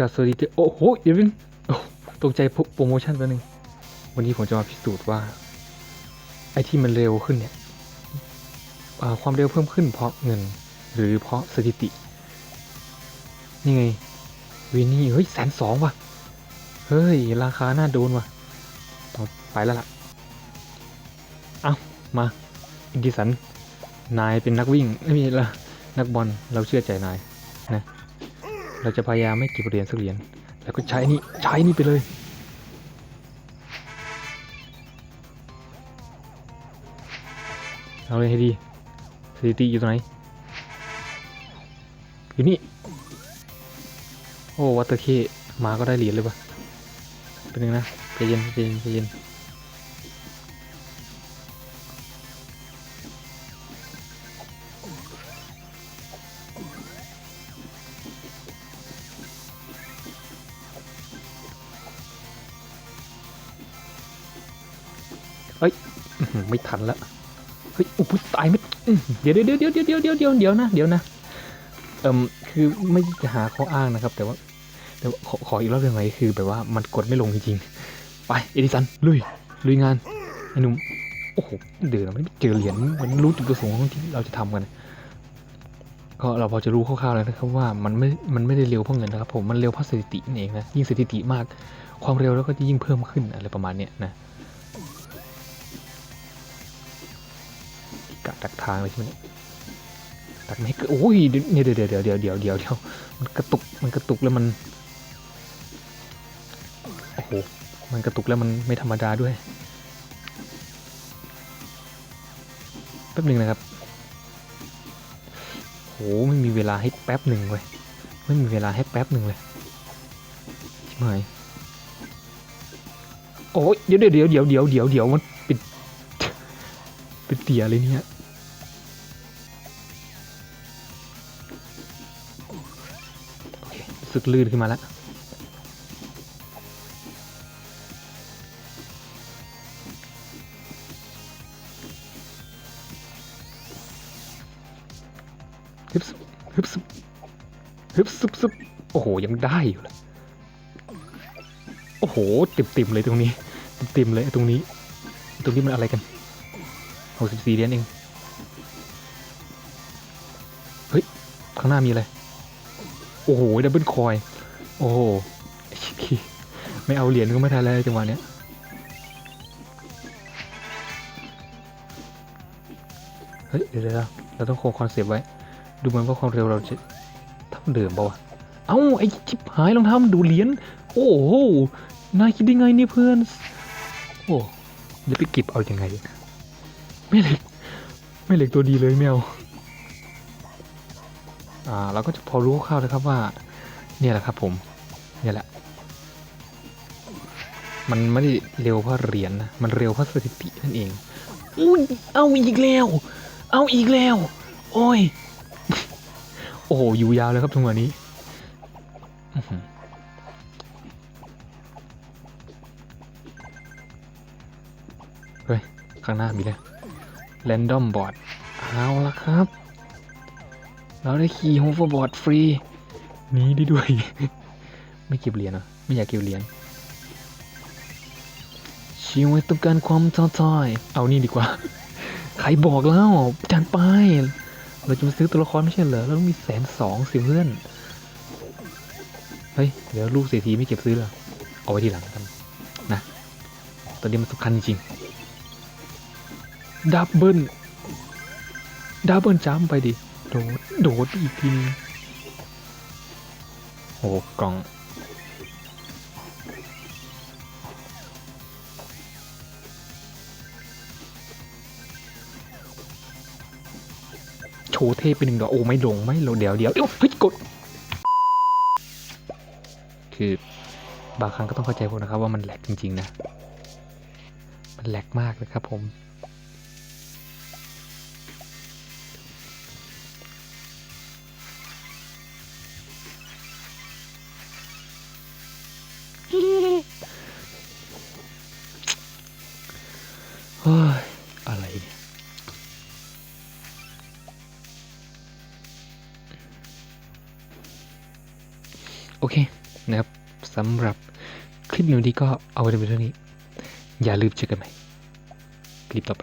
ราสดีโอ้โหเดี๋ยวนึงตกใจโปรโมชั่นตัวหนึ่งวันนี้ผมจะมาพิสูจน์ว่า ไอ้ที่มันเร็วขึ้นเนี่ยความเร็วเพิ่มขึ้นเพราะเงินหรือเพราะสถิติ นี่ไงวินนี่เฮ้ยแสนสองว่ะ เฮ้ย ราคาน่าโดนว่ะไปแล้วล่ะ เอามาอินดิสัน นายเป็นนักวิ่งไม่มีละนักบอลเราเชื่อใจนายนะ เราจะพยายามไม่เก็บเหรียญสักเหรียญแล้วก็ใช้นี่ใช้นี่ไปเลย เอาเลยให้ดีสถิติอยู่ตรงไหนอยู่นี่ โอ้วัตเตอร์เคมาก็ได้เหรียญเลยปะเป็นยังนะใจเย็นใจเย็นใจเย็น เฮ้ยไม่ทันละเฮ้ยอุยตายไม่อื้หือเดี๋ยวเดี๋ยวเดี๋ยวเดี๋ยวเดี๋ยวเดี๋ยวเดี๋ยวเดี๋ยวนะเดี๋ยวนะเอ่มคือไม่จะหาข้ออ้างนะครับ แต่ว่าแต่ว่าขอขออีกรอบได้ไหมคือแบบว่ามันกดไม่ลงจริงๆไปเอดิสันลุยลุยงานไอ้หนุ่มโอ้โหเดินไม่เจอเหรียญมันรู้จุดประสงค์ของที่เราจะทำกันก็เราพอจะรู้คร่าวๆแล้วนะครับว่ามันไม่ มันไม่ได้เร็วเพราะเงินนะครับผม มันเร็วเพราะสถิตินั่นเองนะ ยิ่งสถิติมาก ความเร็วแล้วก็จะยิ่งเพิ่มขึ้นอะไรประมาณเนี้ยนะะดักทางเลยใช่ไหมเนี่ยดักไม่ให้เกิดโอ้ยเดี๋ยวเดี๋ยวเดี๋ยวเดี๋ยวเดี๋ยวเดี๋ยวเดี๋ยวมันกระตุกมันกระตุกแล้วมันโอ้โหมันกระตุกแล้วมันไม่ธรรมดาด้วยแป๊บหนึ่งนะครับโหไม่มีเวลาให้แป๊บหนึ่งเว้ยไม่มีเวลาให้แป๊บหนึ่งเลยชิบหายโอ้ยเดี๋ยวเดี๋ยวเดี๋ยวเดี๋ยวเดี๋ยวเดี๋ยวเดี๋ยวมันปิดเป็นเตียเลยเนี่ย สึกลื่นขึ้นมาแล้วฮึบซึบฮึบซึบฮึบซึบซึบโอ้โห ยังได้อยู่เลยโอ้โห ติ่มติมเลยตรงนี้ ติ่มติมเลยตรงนี้ ตรงนี้มันอะไรกันหกสิบสี่เหรียญเอง เฮ้ย ข้างหน้ามีอะไร โอ้โหดับเบิลคอย โอ้โห ไม่เอาเหรียญก็ไม่ทันแล้วจังหวะเนี้ยเฮ้ยเดี๋ยวเดี๋ยวเราต้องคงคอนเซปต์ไว้ ดูเหมือนว่าความเร็วเราจะเท่าเดิมเปล่าวะเอ้าไอ้ชิบหายรองเท้ามันดูเหรียญโอ้โหนายคิดได้ไงนี่เพื่อน โอ้จะไปเก็บเอาอยัางไง ไม่เหล็ก ไม่เหล็กตัวดีเลยแมว เราก็จะพอรู้คร่าวๆนะครับว่า เนี่ยแหละครับผม เนี่ยแหละ มันไม่ได้เร็วเพราะเหรียญนะ มันเร็วเพราะสถิตินั่นเองอุ้ยเอาอีกแล้ว เอาอีกแล้ว โอ้ย โอ้โห อยู่ยาวเลยครับจังหวะนี้อื้อหือเฮ้ย ข้างหน้ามีเลยแรนดอมบอร์ดเอาละครับ เราได้ขี่โฮเวอร์บอร์ดฟรีหนี้ได้ด้วย ไม่เก็บเหรียญเหรอไม่อยากเก็บเหรียญชีวิตต้องการความท้าทายเอานี่ดีกว่า ใครบอกแล้วจานไปเราจะมาซื้อตัวละครไม่ใช่เหรอเราต้องมีแสนสองสิเพื่อน เฮ้ย เดี๋ยวลูกเศรษฐีไม่เก็บซื้อเหรอ เอาไว้ทีหลังกันนะ ตอนนี้มันสำคัญจริงๆดับเบิลดับเบิลจัมป์ไปดิ โดด โดดอีกทีโอ้กล่อง โชว์เทพไปหนึ่งดอกโอ้ไม่ลงไม่ลงเดี๋ยวเดี๋ยวเดี๋ยเฮ้ยกด คือบางครั้งก็ต้องเข้าใจพวกนะครับว่ามันแหลกจริง ๆ นะ มันแหลกมากเลยครับผม โอเคนะครับสำหรับคลิปในวันนี้ก็เอาไว้ในเท่านี้ อย่าลืมเจอกันใหม่คลิปต่อไป